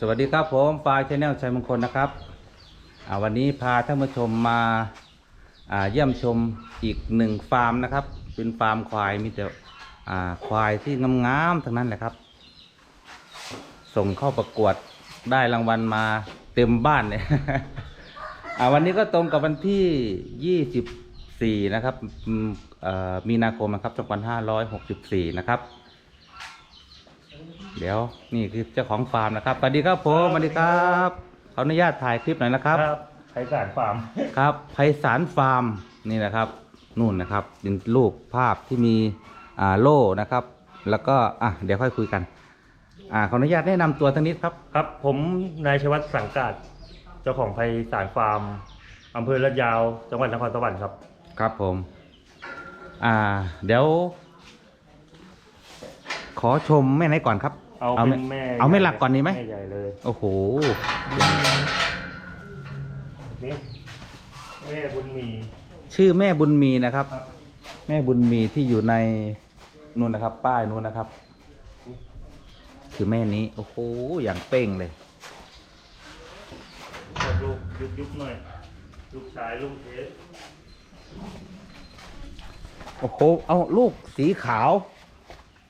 สวัสดีครับผมปลายชแนลชัยมงคลนะครับวันนี้พาท่านผู้ชมมาเยี่ยมชมอีกหนึ่งฟาร์มนะครับ เป็นฟาร์มควายมีแต่ควายที่งามๆทั้งนั้นแหละครับ ส่งเข้าประกวดได้รางวัลมาเต็มบ้านเลยอ่าวันนี้ก็ตรงกับวันที่ 24 นะครับมีนาคมนะครับ 2564 นะครับ เดี๋ยวนี่คือเจ้าของฟาร์มนะครับสวัสดีครับผมสวัสดีครับขออนุญาตถ่ายคลิปหน่อยนะครับไผ่สารฟาร์มครับไพศาลฟาร์มนี่นะครับนู่นนะครับเป็นรูปภาพที่มีอ่าโล่นะครับ แล้วก็อะเดี๋ยวค่อยคุยกันอ่าขออนุญาตแนะนำตัวทั้งนิดครับ ครับ ผมนายชวัฒน์สังกัดเจ้าของไผ่สารฟาร์มอำเภอลาดยาวจังหวัดนครสวรรค์ครับ ครับผม อ่า เดี๋ยว ขอชมแม่ไหนก่อนครับ เอาเอาเป็นแม่แม่เอาแม่หลักก่อนดีไหม แม่ใหญ่เลยโอ้โห นี่แม่บุญมี ชื่อแม่บุญมีนะครับ ครับ แม่บุญมีที่อยู่ในนู่นนะครับ ป้ายนู่นนะครับ คือแม่นี้ โอ้โห อย่างเป้งเลยกดลูกยุบยุบหน่อย ลูกชายลูกเทสโอ้โห เอาลูกสีขาว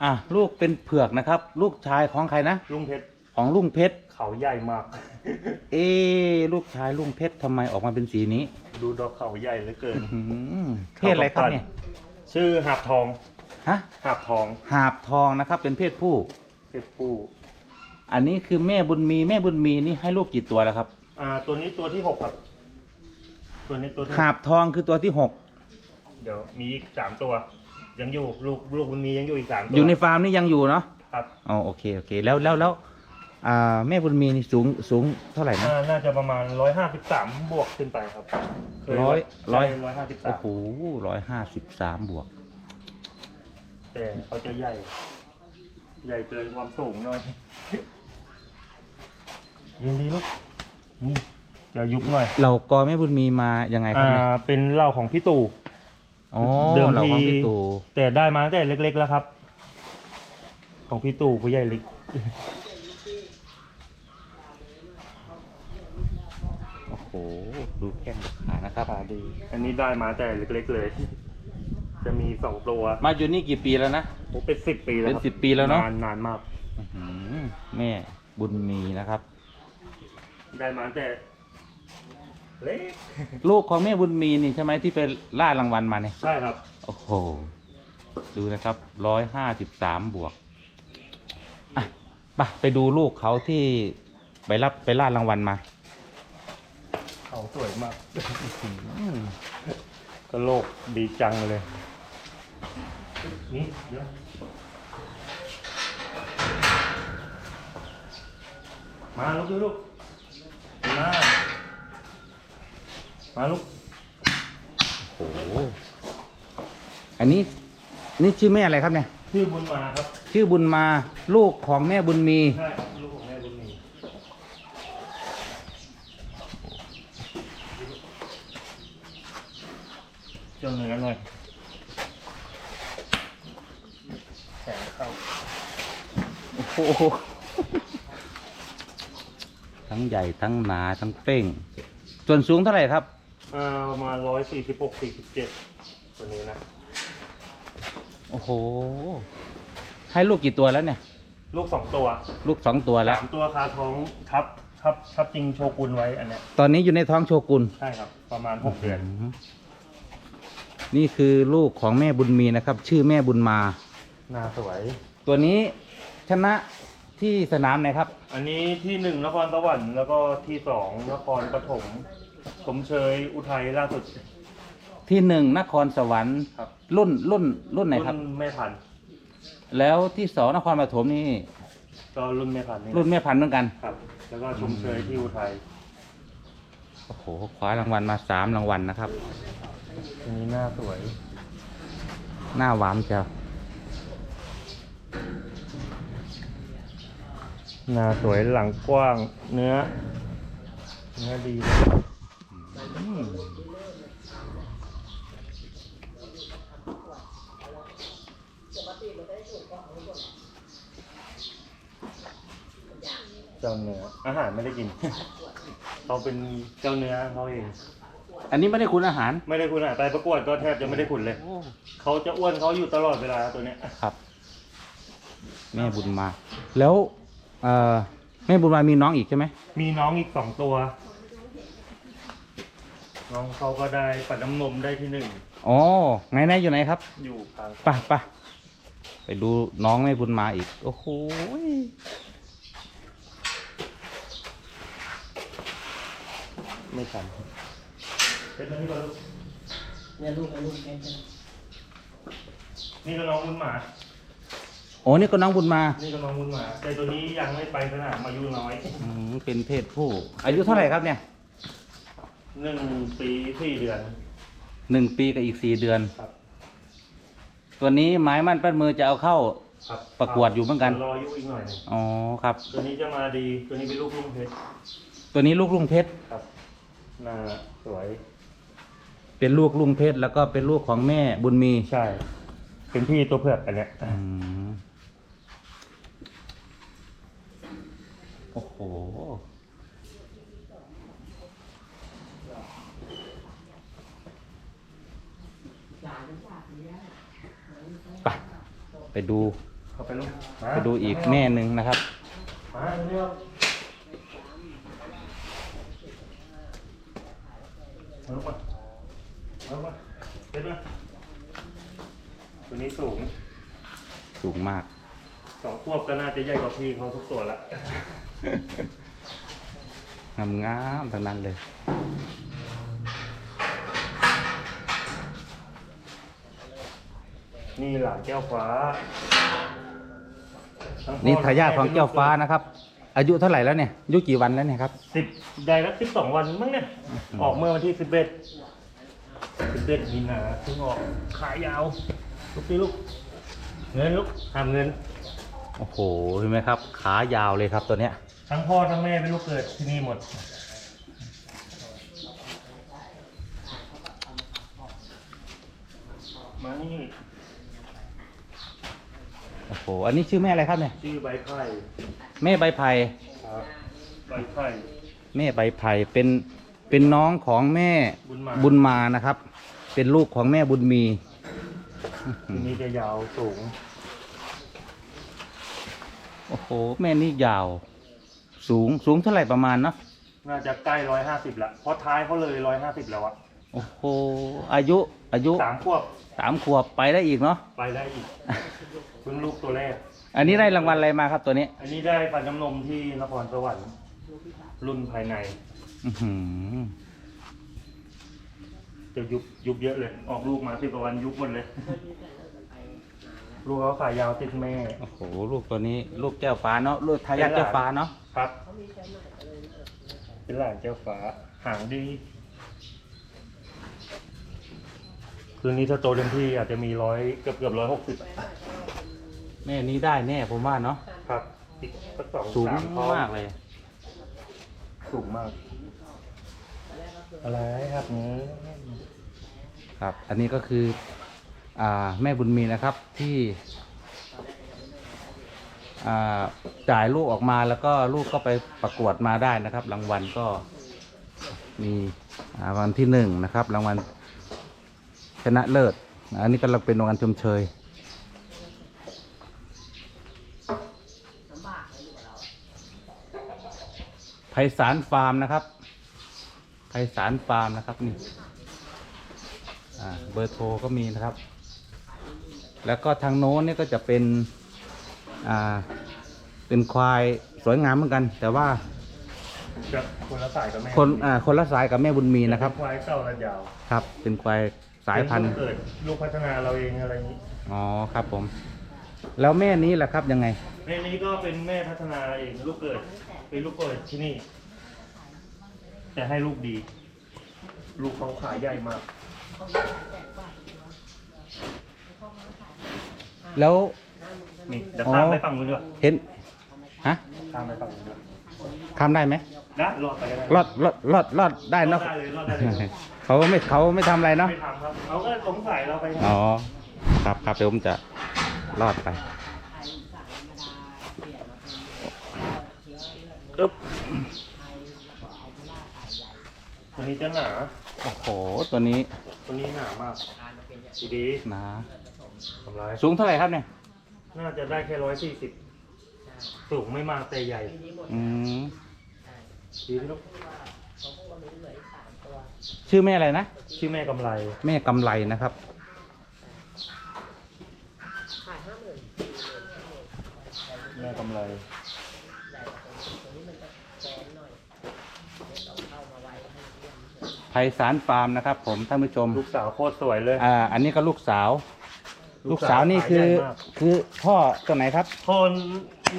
อะลูกเป็นเผือกนะครับ ลูกชายของใครนะ ลุงเพชรของลุงเพชร เขาใหญ่มาก เอ๊ะลูกชายลุงเพชรทำไมออกมาเป็นสีนี้ดูดอกเขาใหญ่เหลือเกินอื้อหือเพศอะไรครับเนี่ยชื่อหาบทองฮะหาบทองหาบทองนะครับ เป็นเพศผู้ เพชรผู้อันนี้คือแม่บุญมีแม่บุญมีนี่ให้ลูกกี่ตัวแล้วครับอ่า ตัวนี้ตัวที่หกครับ ตัวนี้ตัวที่หาบทองคือตัวที่หกเดี๋ยวมีอีกสามตัว ยังอยู่ลูกลูกมันมียังอยู่อีกสามตัวอยู่ในฟาร์มนี่ยังอยู่เนาะครับอ๋อโอเคโอเคแล้วแล้วแล้วอ่าแม่บุญมีนี่สูงสูงเท่าไหร่นะอ่าน่าจะประมาณร้อยห้าสิบสามบวกขึ้นไปครับเคร้อยวัดร้อย ร้อยห้าสิบสาโอ้มโหร้อยห้าสิบสามบวก แต่เขาจะใหญ่ ใหญ่เกินความสูงหน่อยยินดีลูกนี่จะยุบหน่อยเรากอแม่บุญมีมายังไงครับอ่าเนี่ยเป็นเหล้าของพี่ตู่ อ๋อเดิมเราทีของพี่ตู่แต่ได้มาตั้งแต่เล็ก ๆ แล้วครับ ของพี่ตู่ผู้ใหญ่เล็กโอ้โหดูแข้งดูขานะครับขาดี อันนี้ได้มาแต่เล็ก ๆ เลย จะมีสองตัวมาอยู่นี่กี่ปีแล้วนะ โอ้เป็นสิบปีแล้วเป็นครับสิบปีแล้วเนอะ นานนานมาก อื้อหือแม่บุญมีนะครับ ได้มาแต่ เล็กลูกของแม่บุญมีนี่ใช่ไหมที่ไปล่ารางวัลมาเนี่ยใช่ครับ โอ้โห ดูนะครับร้อยห้าสิบสามบวกอะไปไปดูลูกเขาที่ไปรับไปล่ารางวัลมา เขาสวยมากก็โลกดีจังเลยนี่เดี๋ยวมาลูกดูลูกมา มาลูกโอ้โหอันนี้นี่ชื่อแม่อะไรครับเนี่ย ชื่อบุญมาครับชื่อบุญมาลูกของแม่บุญมี ใช่ลูกของแม่บุญมีเจ้าเนื้อหน่อยแสงเข้าโอ้โหทั้งใหญ่ทั้งหนาทั้งเป้ง ส่วนสูงเท่าไหร่ครับ อ่าประมาณร้อยสี่สิบหกสี่สิบเจ็ดตัวนี้นะ โอ้โห ให้ลูกกี่ตัวแล้วเนี่ย ลูกสองตัวลูกสองตัวแล้ว สามตัวคาท้องทับทับทับจริงโชกุนไว้อันเนี้ยตอนนี้อยู่ในท้องโชกุนใช่ครับ ประมาณหกเดือน นี่คือลูกของแม่บุญมีนะครับ ชื่อแม่บุญมา หน้าสวย ตัวนี้ชนะที่สนามไหนครับ อันนี้ที่หนึ่งนครสวรรค์แล้วก็ที่สองนครปฐม สมเชยอุทัยล่าสุด ที่หนึ่งนครสวรรค์ ครับ รุ่นรุ่นรุ่นไหนครับ รุ่นแม่พันธุ์แล้วที่สองนครปฐมนี่ ก็รุ่นแม่พันธุ์นี่รุ่นแม่พันธุ์เหมือนกัน ครับ แล้วก็ชมเชยที่อุทัยโอ้โห คว้ารางวัลมาสามรางวัลนะครับ อันนี้หน้าสวย หน้าหวานเชียวหน้าสวยหลังกว้าง เนื้อ เนื้อดีเลยอืม เจ้าเนื้ออาหารไม่ได้กิน เขาเป็นเจ้าเนื้อเขาเอง อันนี้ไม่ได้คุณอาหาร ไม่ได้คุณอะไปประกวดก็แทบจะไม่ได้คุณเลย เขาจะอ้วนเขาอยู่ตลอดเวลาตัวเนี้ย ครับ แม่บุญมา แล้วเอ่อแม่บุญมามีน้องอีกใช่ไหมมีน้องอีกสองตัว น้องเขาก็ได้ปัดน้ำนมได้ที่หนึ่งอ๋อไงไหนอยู่ไหนครับอยู่ทางไปไปไปดูน้องแม่บุญมาอีก โอ้โหยไม่ทันเป็นอันนี้ก็ลูกเนี่ยลูกกับลูกแกจะนี่ก็น้องมุนหมา โอ้นี่ก็น้องบุญมา นี่ก็น้องมุนหมา แต่ตัวนี้ยังไม่ไปสนามอายุน้อย อืมเป็นเพศผู้ อายุเท่าไหร่ครับเนี่ย หนึ่งปีสี่เดือนหนึ่งปีกับอีกสี่เดือน ครับตัวนี้ไม้มั่นปั้นมือจะเอาเข้า ครับประกวดอยู่เหมือนกัน รออายุอีกหน่อยหนึ่งอ๋อครับ ตัวนี้จะมาดีตัวนี้เป็นลูกลุงเพชรตัวนี้ลูกลุงเพชร ครับหน้าสวยเป็นลูกลุงเพชรแล้วก็เป็นลูกของแม่บุญมีใช่ เป็นพี่ตัวเผือกอันเนี้ยอืมโอ้โห ไปไปดูเขาไปลูกไปดูอีกแม่หนึ่งนะครับ มาเร็วมาลูกมามาลูกมาเด็ดมาตัวนี้สูง สูงมาก สองควบก็น่าจะใหญ่กว่าพี่เขาทุกตัวละ งามงามๆทั้งนั้นเลย นี่หลานแก้วฟ้าทั้พ่นี่ทายาทของแก้วฟ้านะครับ อายุเท่าไหร่แล้วเนี่ยอายุกี่วันแล้วเนี่ยครับสิบได้แล้วสิบสองวันมั้งเนี่ย ออกเมื่อวันที่สิบเอ็ดสิบเอ็ดมีนาเพิ่งออกขายาว ลูกพี่ลูก เงินลูกทำเงิน โอ้โหเห็นไหมครับ ขายาวเลยครับตัวเนี้ย ทั้งพ่อทั้งแม่เป็นลูกเกิดที่นี่หมด มานี่ โอ้โห อันนี้ชื่อแม่อะไรครับเนี่ย ชื่อใบไผ่แม่ใบไผ่ครับใบไผ่แม่ใบไผ่เป็นเป็นน้องของแม่บุญมาบุญมานะครับ เป็นลูกของแม่บุญมี ที่นี่จะยาวสูงโอ้โห แม่นี่ยาว สูงสูงเท่าไหร่ประมาณเนาะน่าจะใกล้ร้อยห้าสิบละเพราะท้ายเขาเลยร้อยห้าสิบแล้วอะ โอ้โหอายุอายุสามขวบสามขวบไปได้อีกเนาะไปได้อีกเพิ่งลูกตัวแรก อันนี้ได้รางวัลอะไรมาครับตัวนี้ อันนี้ได้ฟันน้ำนมที่นครสวรรค์รุ่นภายในอื้อหือจะยุบยุบเยอะเลย ออกลูกมาสิบกว่าวันยุบหมดเลย ลูกเขาขายาวติดแม่ โอ้โห ลูกตัวนี้ ลูกแก้วฟ้าเนาะ ลูกทายาทแก้วฟ้าเนาะ ครับ เป็นหลานเจ้าฟ้า หางดี คืนนี้ถ้าโตเต็มที่อาจจะมีร้อยเกือบเกือบร้อยหกสิบแม่นี้ได้แน่ผมว่าเนาะครับอีกสักสองสูงสามท้องมากเลย สูงมาก อะไรครับเนื้อครับ อันนี้ก็คือ อ่าแม่บุญมีนะครับที่ อ่าจ่ายลูกออกมาแล้วก็ลูกก็ไปประกวดมาได้นะครับ รางวัลก็มีอ่ารางวัลที่หนึ่งนะครับ รางวัล ชนะเลิศ อันนี้กำลังเป็นรางวัลชมเชยไพศาลฟาร์มนะครับ ไพศาลฟาร์มนะครับนี่อ่าเบอร์โทรก็มีนะครับ แล้วก็ทางโน้นนี่ก็จะเป็น อ่า เป็นควายสวยงามเหมือนกัน แต่ว่าจะคนละสายกับแม่คนอ่าคนละสายกับแม่บุญมีนะครับ ควายเต้าระยาว ครับ เป็นควาย สายพันธุ์เป็ลูกเกิดลูกพัฒนาเราเองอะไรอย่างนี้อ๋อครับผม แล้วแม่นี้แหละครับยังไง แม่นี้ก็เป็นแม่พัฒนาเองลูกเกิด เป็นลูกเกิดที่นี่ แต่ให้ลูกดี ลูกเขาขายใหญ่มากแล้วนี่เดี๋ยวข้ามไปฝั่งนู้นด้วยเห็นฮะข้ามไปฝั่งนู้นด้วยข้ามได้ไหมนะรอดไปก็ได้รอดรอดรอดรอดได้รอเนาะดได้เลยรอดได้เลย เขาไม่เขาไม่ทำอะไรเนาะไม่ทำครับเขาก็สงสัยเราไปอ๋อครับครับเดี๋ยวผมจะรอดไปอึ๊บตัวนี้จะหนาโอ้โหตัวนี้ตัวนี้หนามากดีดีหนาๆทำไรสูงเท่าไหร่ครับเนี่ย น่าจะได้แค่ร้อยสี่สิบสูงไม่มากแต่ใหญ่ อืมดีพี่ลูก ชื่อแม่อะไรนะ ชื่อแม่กำไรแม่กำไรนะครับแม่กำไรไพศาลฟาร์มนะครับ ผมท่านผู้ชม ลูกสาวโคตรสวยเลย อ่า อันนี้ก็ลูกสาว ลูลูกกสาสาววนี่คือ ขาใหญ่มากคือพ่อตัวไหนครับโทน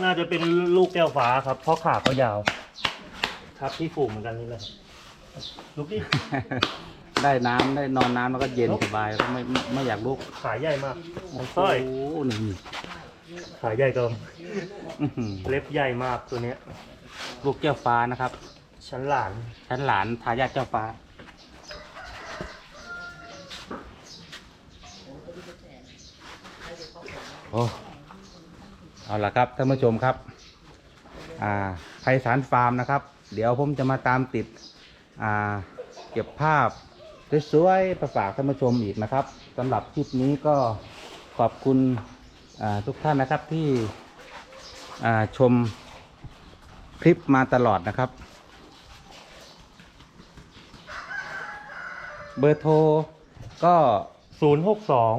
น่าจะเป็นลูกแก้วฟ้าครับเพราะขาเขายาว ครับที่ฝูงเหมือนกันนี่แหละ ลูกนี่ได้น้ำได้นอนน้ำแล้วก็เย็นสบายแล้วไม่ไม่ไม่อยากลุกขาใหญ่มากมันสร้อย โอ้โหนี่ขาใหญ่เกินอื้อหือเล็บใหญ่มากตัวเนี้ยลูกแก้วฟ้านะครับชั้นหลานชั้นหลานทายาทเจ้าฟ้า โอ้ เอาละครับท่านผู้ชมครับ อ่าไพศาลฟาร์มนะครับ เดี๋ยวผมจะมาตามติดอ่า เก็บภาพสวยๆประฝากท่านผู้ชมอีกนะครับสำหรับคลิปนี้ก็ขอบคุณอ่าทุกท่านนะครับที่อ่าชมคลิปมาตลอดนะครับ เบอร์โทรก็ศูนย์หกสอง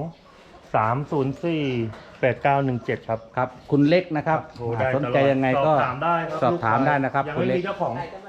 สามศูนย์สี่แปดเก้าหนึ่งเจ็ดครับ ครับ คุณเล็กนะครับโทรได้สนใจยังไงก็สอบถามได้ครับสอบถามได้นะครับ ยังคุณไม่เล็ก มีเจ้าของ